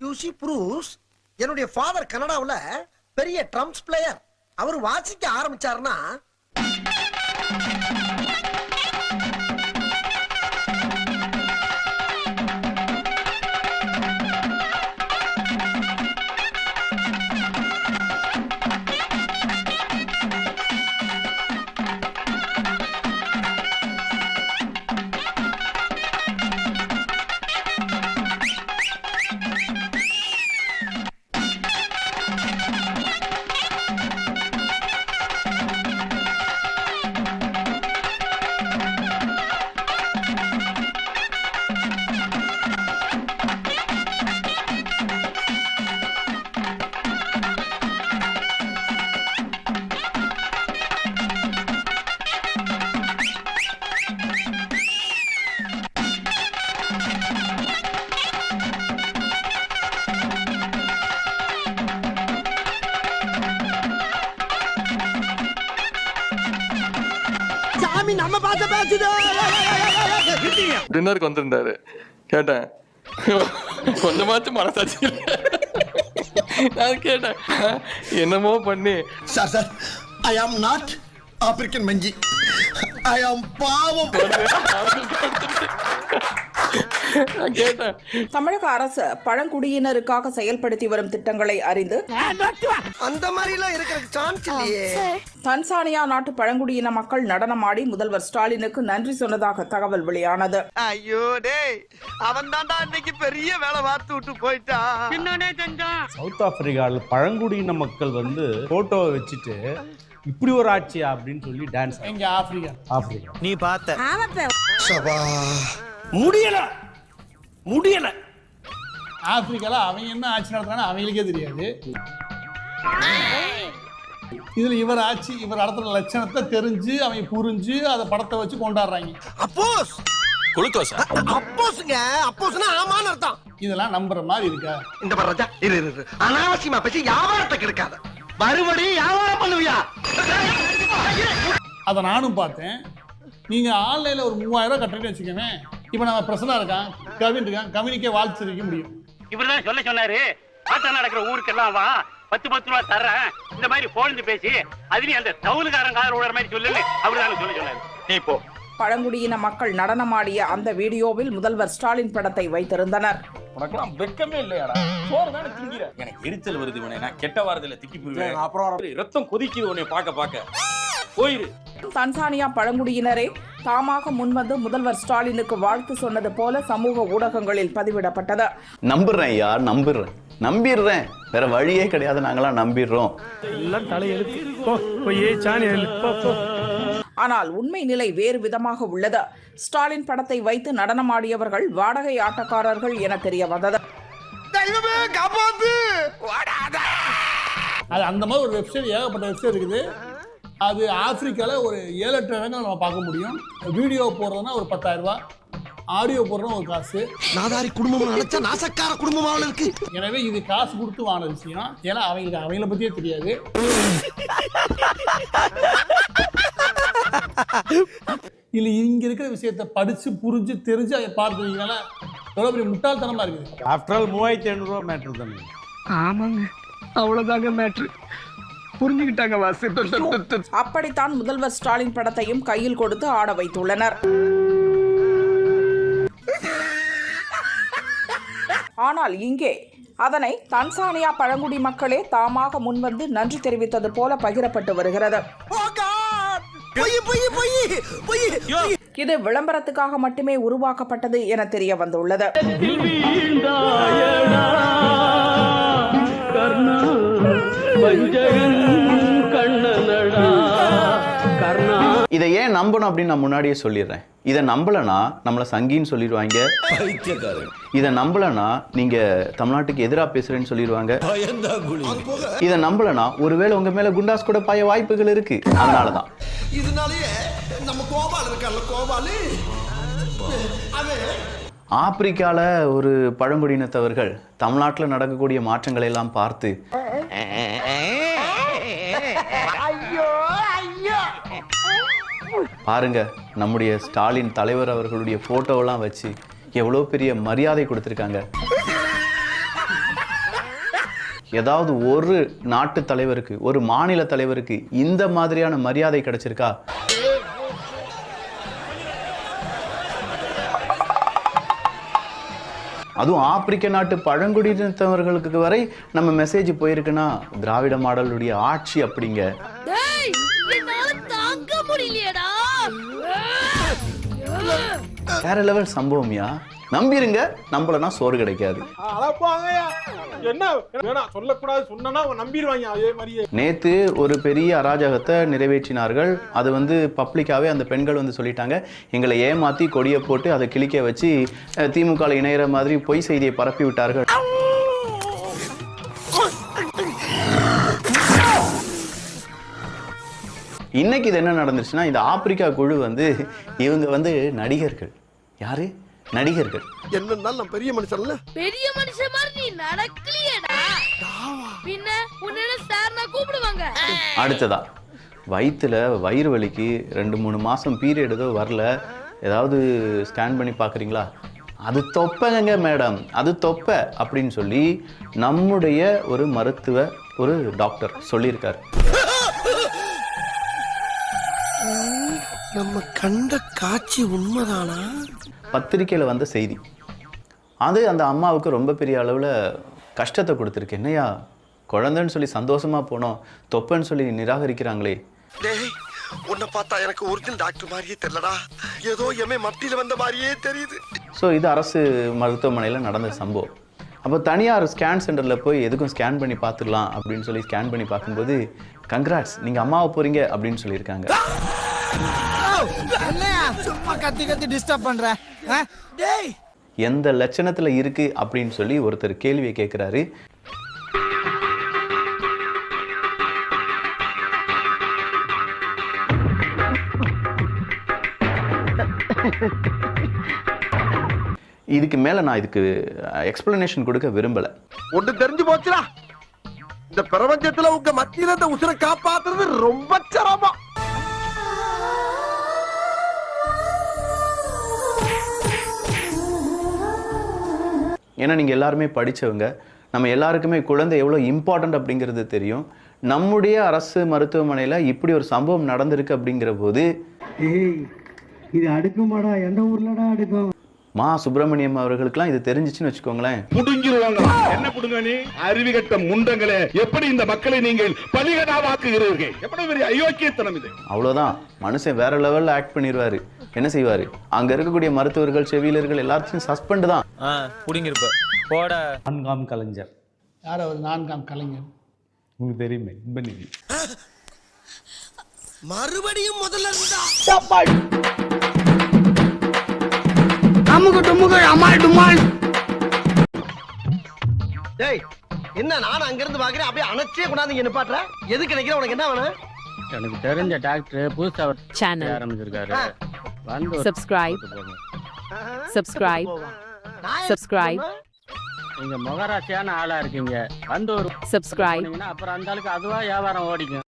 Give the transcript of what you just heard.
You see Bruce என்னுடைய father கனடாவில் பெரிய ட்ரம்ஸ் பிளேயர் அவர் வாசிக்க ஆரம்பிச்சாருன்னா சாமி நம்ம பார்த்த பேசுது டின்னருக்கு வந்திருந்தாரு. கேட்டேன். கொஞ்சமாச்சும் மனசாட்சி இல்லை. நான் கேட்டேன் என்னமோ பண்ணி. Sir sir I am not African மஞ்சி. ஐ ஆம் பாவம். தமிழக அரசு பழங்குடியினருக்காக செயல்படுத்தி வரும் திட்டங்களை அறிந்து அந்த தன்சானியா நாட்டு பழங்குடியின மக்கள் நடனமாடி முதல்வர் ஸ்டாலினுக்கு நன்றி சொன்னதாக தகவல் வெளியானது. ஐயோ டேய் அவன் தான்டா இன்னைக்கு பெரிய வேலை பார்த்து விட்டு போயிட்டான் சவுத் ஆப்பிரிக்காவில் பழங்குடியின மக்கள் வந்து போட்டோவை வச்சுட்டு இப்படி ஒரு ஆட்சியா அப்படின்னு சொல்லி டான்ஸ் எங்க ஆப்பிரிக்கா ஆப்பிரிக்கா நீ பார்த்த. சபா. முடியல. முடியல. ஆப்பிரிக்கால அவங்க என்ன ஆட்சி நடத்துறாங்க அவங்களுக்கே தெரியாது. இதுல இவர் ஆட்சி இவர் நடத்துற லட்சணத்தை தெரிஞ்சு அவங்க புரிஞ்சு அதை படத்தை வச்சு கொண்டாடுறாங்க. அப்போஸ். குளுக்கோஸா? அப்போஸ்ங்க. அப்போஸ்னா ஆமான்னு அர்த்தம். இதெல்லாம் நம்புற மாதிரி இருக்கா. இந்த பாரு ராஜா இரு இரு, இரு. அனாவசியமா பேசி வியாபாரத்தை கெடுக்காத. மறுபடி வியாபாரம் பண்ணுவியா? அதை நானும் பார்த்தேன். நீங்க ஆன்லைன்ல ஒரு மூவாயிரம் ரூபாய் கட்டுறீங்கன்னு வச்சுக்கோங்க இப்போ நம்ம பிரசனா இருக்கான் கவின் இருக்கான் கவினிக்கே வாழ்த்து தெரிவிக்க முடியும். இவர்தான் சொல்ல சொன்னாரு ஆட்டம் நடக்கிற ஊருக்கெல்லாம் வா பத்து பத்து ரூபா தர்றேன். இந்த மாதிரி போழ்ந்து பேசி அதுலயும் அந்த தவுலுக்காரன் காதல் விடுற மாதிரி சொல்லுன்னு அவருதான் சொல்ல சொன்னாரு. நீ போ. பழங்குடியின மக்கள் நடனமாடிய அந்த வீடியோவில் முதல்வர் ஸ்டாலின் படத்தை வைத்திருந்தனர். உனக்கெல்லாம் வெக்கமே இல்லையாடா? சோறு தானே திங்கிற. எனக்கு எரிச்சல் வருது உனே நான் கெட்ட வாரத்துல திக்கி போயிருவேன் அப்புறம் ரத்தம் கொதிக்குது உன்னை பார்க்க பார்க்க. போயிரு. தன்சானியா பழங்குடியினரே தாமாக முன்வந்து முதல்வர் ஸ்டாலினுக்கு வாழ்த்து சொன்னது போல சமூக ஊடகங்களில் பதிவிடப்பட்டது. நம்புறேன் ஐயா நம்புறேன். நம்பிடுறேன். வேற வழியே கிடையாது நாங்களாம் நம்பிடுறோம். ஆனால் உண்மை நிலை வேறு விதமாக உள்ளது. ஸ்டாலின் படத்தை வைத்து நடனமாடியவர்கள் வாடகை ஆட்டக்காரர்கள் என தெரிய வந்தது. அது அந்த மாதிரி ஒரு வெப்சைட் ஏகப்பட்ட வெப்சைட் இருக்குது. அது ஆப்பிரிக்காவில் ஒரு ஏழு எட்டு இடங்கள் நம்ம பார்க்க முடியும். வீடியோ போடுறதுனா ஒரு பத்தாயிரம் ரூபாய். ஆடியோ போடுறதுனா ஒரு காசு. நாதாரி குடும்பம் நினைச்சா நாசக்கார குடும்பமாக இருக்கு. எனவே இது காசு கொடுத்து வாங்கின விஷயம். ஏன்னா அவங்களுக்கு அவங்கள பற்றியே தெரியாது. இல்லை இங்கே இருக்கிற விஷயத்தை படித்து புரிஞ்சு தெரிஞ்சு அதை பார்த்துருக்கீங்களா எவ்வளோ பெரிய முட்டாள்தனமாக இருக்குது. ஆஃப்டர் ஆல் மூவாயிரத்தி ஐநூறுரூவா மேட்ரு தானே. ஆமாங்க. அவ்வளவுதாங்க மேட்ரு புரிஞ்சுக்கிட்டாங்க வாசு. அப்படித்தான் முதல்வர் ஸ்டாலின் படத்தையும் கையில் கொடுத்து ஆட வைத்துள்ளனர். ஆனால் இங்கே அதனை தன்சானியா பழங்குடி மக்களே தாமாக முன்வந்து நன்றி தெரிவித்தது போல பகிரப்பட்டு வருகிறது. பொய் பொய் பொய் பொய். இது விளம்பரத்துக்காக மட்டுமே உருவாக்கப்பட்டது என தெரிய வந்துள்ளது. இதை ஏன் நம்பணும் அப்படின்னு நான் முன்னாடியே சொல்லிடுறேன். இதை நம்பலனா நம்மளை சங்கின்னு சொல்லிடுவாங்க. இதை நம்பலனா நீங்க தமிழ்நாட்டுக்கு எதிராக பேசுறேன்னு சொல்லிடுவாங்க. இதை நம்பலனா ஒருவேளை உங்க மேல குண்டாஸ் கூட பாய வாய்ப்புகள் இருக்கு. அதனாலதான். இதனாலயே நம்ம கோபால் இருக்கார்ல கோபாலு. அவன் ஆப்பிரிக்கால ஒரு பழங்குடியினத்தவர்கள் தமிழ்நாட்டில் நடக்கக்கூடிய மாற்றங்களை எல்லாம் பார்த்து பாருங்க நம்முடைய ஸ்டாலின் தலைவர் அவர்களுடைய போட்டோவெல்லாம் வச்சு எவ்வளோ பெரிய மரியாதை கொடுத்துருக்காங்க. ஏதாவது ஒரு நாட்டு தலைவருக்கு ஒரு மாநில தலைவருக்கு இந்த மாதிரியான மரியாதை கிடைச்சிருக்கா? அதுவும் ஆப்பிரிக்க நாட்டு பழங்குடியினத்தவர்களுக்கு வரை நம்ம மெசேஜ் போயிருக்குன்னா திராவிட மாடலுடைய ஆட்சி அப்படிங்க. முடியலையடா. வேற லெவல் சம்பவம்யா நம்பிருங்க நம்மளனா சோறு கிடைக்காது. நேத்து ஒரு பெரிய அராஜகத்தை நிறைவேற்றினார்கள். அது வந்து பப்ளிக்காவே அந்த பெண்கள் வந்து சொல்லிட்டாங்க. எங்களை ஏமாத்தி கொடியை போட்டு அதை கிழிக்க வச்சு திமுக இணையிற மாதிரி பொய் செய்தியை பரப்பி விட்டார்கள் இன்னைக்கு இது என்ன நடந்துச்சுன்னா இந்த ஆப்பிரிக்கா குழு வந்து இவங்க வந்து நடிகர்கள். யாரு? நடிகர்கள். என்னன்னாலும் நான் பெரிய மனுஷன்ல? பெரிய மனுஷன் மாதிரி நீ நடக்கலையேடா. பின்ன உன்ன சார்னா கூப்பிடுவாங்க? அடுத்ததா வயிற்றுல வயிறு வலிக்கு ரெண்டு மூணு மாதம் பீரியட் ஏதோ வரல. ஏதாவது ஸ்கேன் பண்ணி பார்க்குறீங்களா அது தொப்பைங்க மேடம் அது தொப்பை அப்படின்னு சொல்லி நம்முடைய ஒரு மருத்துவ ஒரு டாக்டர் சொல்லியிருக்காரு. நம்ம கண்ட காட்சி உண்மைதானா? பத்திரிக்கையில் வந்த செய்தி. அது அந்த அம்மாவுக்கு ரொம்ப பெரிய அளவில் கஷ்டத்தை கொடுத்துருக்கு. என்னையா குழந்தைன்னு சொல்லி சந்தோஷமா போனோம் தொப்பைன்னு சொல்லி நிராகரிக்கிறாங்களே. டேய் உன்னை பார்த்தா எனக்கு ஒரிஜினல் டாக்டர் மாதிரியே தெரியலடா. ஏதோ எமே மத்தியில வந்த மாதிரியே தெரியுது. ஸோ இது அரசு மருத்துவமனையில் நடந்த சம்பவம். அப்போ தனியார் ஸ்கேன் சென்டரில் போய் எதுக்கும் ஸ்கேன் பண்ணி பார்த்துடலாம் அப்படின்னு சொல்லி ஸ்கேன் பண்ணி பார்க்கும்போது கங்க்ராட்ஸ் நீங்கள் அம்மாவை போகிறீங்க அப்படின்னு சொல்லியிருக்காங்க. சும்மா கத்தி கத்தி டிஸ்டர்ப் பண்ற. டேய். எந்த லட்சணத்தில் இருக்குது அப்படின்னு சொல்லி ஒருத்தர் கேள்வியை கேட்குறாரு இதுக்கு மேலே நான் இதுக்கு எக்ஸ்பிளனேஷன் கொடுக்க விரும்பலை. ஒண்ணு தெரிஞ்சு போச்சுடா. இந்த பிரபஞ்சத்துல உங்க மத்தியில இந்த உசுரை காப்பாத்துறது ரொம்ப சிரமம். ஏன்னா நீங்கள் எல்லாருமே படிச்சவங்க. நம்ம எல்லாருக்குமே குழந்தை எவ்வளோ இம்பார்ட்டண்ட் அப்படிங்கிறது தெரியும். நம்முடைய அரசு மருத்துவமனையில் இப்படி ஒரு சம்பவம் நடந்திருக்கு அப்படிங்கிற போது இது அடுக்குமாடா எந்த ஊர்லடா அடுக்கும் மா சுப்பிரமணியம் அவர்களுக்கெல்லாம் இது தெரிஞ்சிச்சுன்னு வச்சுக்கோங்களேன். புடுங்கிருவாங்க. என்ன புடுங்க நீ? அறிவிகட்ட முண்டங்களே எப்படி இந்த மக்களை நீங்கள் பலிகடாவாக்குகிறீர்கள்? எப்படி பெரிய அயோக்கியத்தனம் இது. அவ்வளோதான் மனுஷன் வேற லெவலில் ஆக்ட் பண்ணிடுவாரு என்ன செய்வார்? அங்கே இருக்கக்கூடிய மருத்துவர்கள் செவிலியர்கள் எல்லாத்தையும் சஸ்பெண்ட் தான். புடிங்கிருப்ப. போட. நான்காம் கலைஞர். யார் அவர்? நான்காம் கலைஞர். உங்களுக்கு தெரியுமே இன்பநிதி மறுபடியும் முதல்ல இருந்தா. அமுகு டுமுகு அமால் டுமால் டேய் என்ன நான் அங்க இருந்து பாக்குறேன்? அப்படியே அணைச்சே கொண்டாந்து இங்க நிப்பாட்டுற. எதுக்கு நினைக்கிற உனக்கு என்ன வேணும்? எனக்கு தெரிஞ்ச டாக்டர் புதுசா சேனல் ஆரம்பிச்சிருக்காரு. சப்ஸ்கிரைப். சப்ஸ்கிரைப் சப்ஸ்கிரைப் நீங்க முகராசியான ஆளா இருக்கீங்க. வந்து ஒரு சப்ஸ்கிரைப் அப்புறம் அந்த ஆளுக்கு அதுவா வியாபாரம் ஓடிக்கும்.